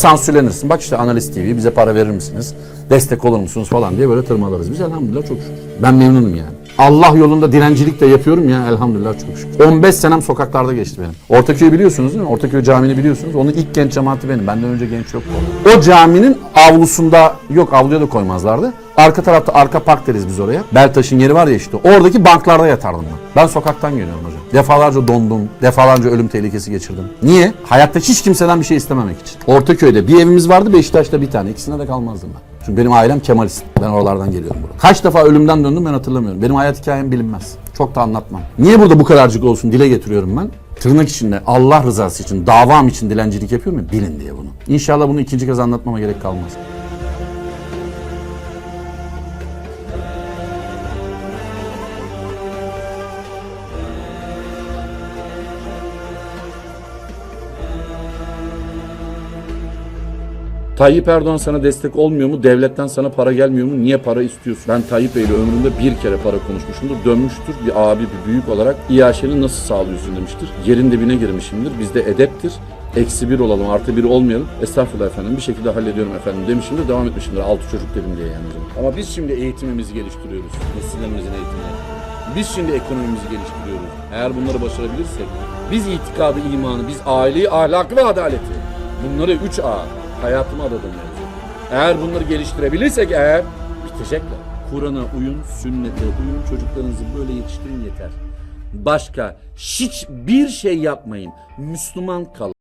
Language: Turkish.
sansürlenirsin. Bak işte Analiz TV bize para verir misiniz? Destek olur musunuz falan diye böyle tırmalarız. Biz elhamdülillah çok şükür. Ben memnunum yani. Allah yolunda direncilik de yapıyorum ya elhamdülillah çok şükür. 15 senem sokaklarda geçti benim. Ortaköy'ü biliyorsunuz değil mi? Ortaköy Camii'ni biliyorsunuz. Onun ilk genç cemaati benim. Benden önce genç yoktu. O caminin avlusunda yok avluya da koymazlardı. Arka tarafta arka park deriz biz oraya. Beltaş'ın yeri var ya işte. Oradaki banklarda yatardım ben. Ben sokaktan geliyorum hocam. Defalarca dondum. Defalarca ölüm tehlikesi geçirdim. Niye? Hayatta hiç kimseden bir şey istememek için. Ortaköy'de bir evimiz vardı. Beşiktaş'ta bir tane. İkisinde de kalmazdım ben. Çünkü benim ailem Kemalist. Ben oralardan geliyorum buraya. Kaç defa ölümden döndüm ben hatırlamıyorum. Benim hayat hikayem bilinmez. Çok da anlatmam. Niye burada bu kadarcık olsun dile getiriyorum ben? Tırnak içinde Allah rızası için, davam için dilencilik yapıyorum ya bilin diye bunu. İnşallah bunu ikinci kez anlatmama gerek kalmaz. Tayyip Erdoğan sana destek olmuyor mu? Devletten sana para gelmiyor mu? Niye para istiyorsun? Ben Tayyip Bey'le ömrümde bir kere para konuşmuşumdur. Dönmüştür bir abi, bir büyük olarak. İyaşeni nasıl sağlıyorsun demiştir. Yerin dibine girmişimdir. Bizde edeptir. Eksi bir olalım, artı bir olmayalım. Estağfurullah efendim. Bir şekilde hallediyorum efendim demişimdir. Devam etmişimdir. Altı çocuk dedim diye yani. Ama biz şimdi eğitimimizi geliştiriyoruz. Nesillerimizin eğitimini. Biz şimdi ekonomimizi geliştiriyoruz. Eğer bunları başarabilirsek, biz itikadı, imanı, biz aileyi, ahlakı ve adaleti. Bunları üç A hayatıma adadım mevzu. Eğer bunları geliştirebilirsek eğer bitecekler. Kur'an'a uyun, sünnete uyun, çocuklarınızı böyle yetiştirin yeter. Başka hiçbir şey yapmayın. Müslüman kalın.